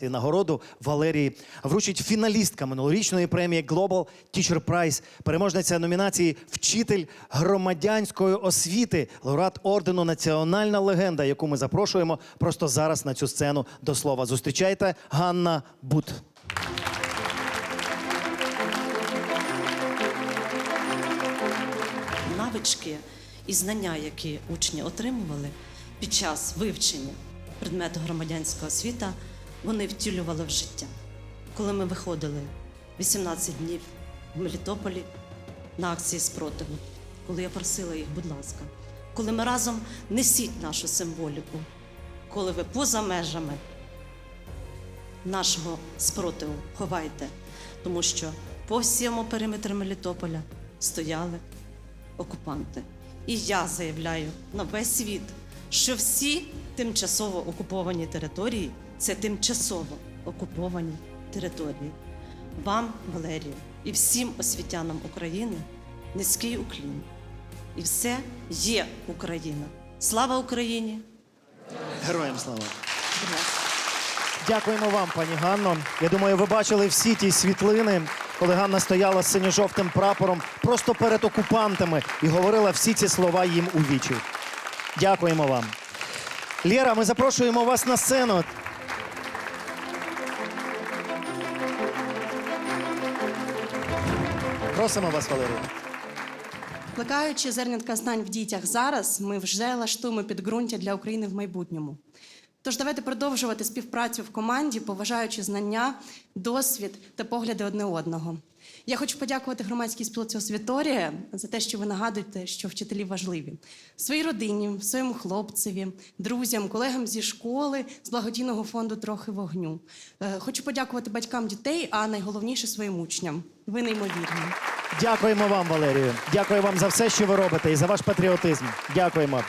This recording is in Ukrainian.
Нагороду Валерії вручить фіналістка минулорічної премії Global Teacher Prize, переможниця номінації Вчитель громадянської освіти, лауреат ордену Національна легенда, яку ми запрошуємо просто зараз на цю сцену до слова. Зустрічайте Ганна Бут. навички і знання, які учні отримували під час вивчення предмету громадянська освіта, вони втілювали в життя. Коли ми виходили 18 днів в Мелітополі на акції спротиву, коли я просила їх, будь ласка, коли ми разом несіть нашу символіку, коли ви поза межами нашого спротиву ховайте, тому що по всьому периметру Мелітополя стояли окупанти. І я заявляю на весь світ, що всі тимчасово окуповані території це тимчасово окуповані території. Вам, Валерію, і всім освітянам України низький уклін. І все є Україна. Слава Україні! Героям слава! Дякуємо вам, пані Ганно. Я думаю, ви бачили всі ті світлини, коли Ганна стояла з синьо-жовтим прапором просто перед окупантами і говорила всі ці слова їм у вічі. Дякуємо вам. Лєра, ми запрошуємо вас на сцену. Просимо вас, Валерію. Плекаючи зернятка знань в дітях зараз, ми вже лаштуємо підґрунтя для України в майбутньому. Тож давайте продовжувати співпрацю в команді, поважаючи знання, досвід та погляди одне одного. Я хочу подякувати громадській спілці «Освіторія» за те, що ви нагадуєте, що вчителі важливі. Своїй родині, своєму хлопцеві, друзям, колегам зі школи, з благодійного фонду Трохи вогню. Е, Хочу подякувати батькам дітей, а найголовніше своїм учням. Ви неймовірні. Дякуємо вам, Валерію. Дякую вам за все, що ви робите, і за ваш патріотизм. Дякуємо.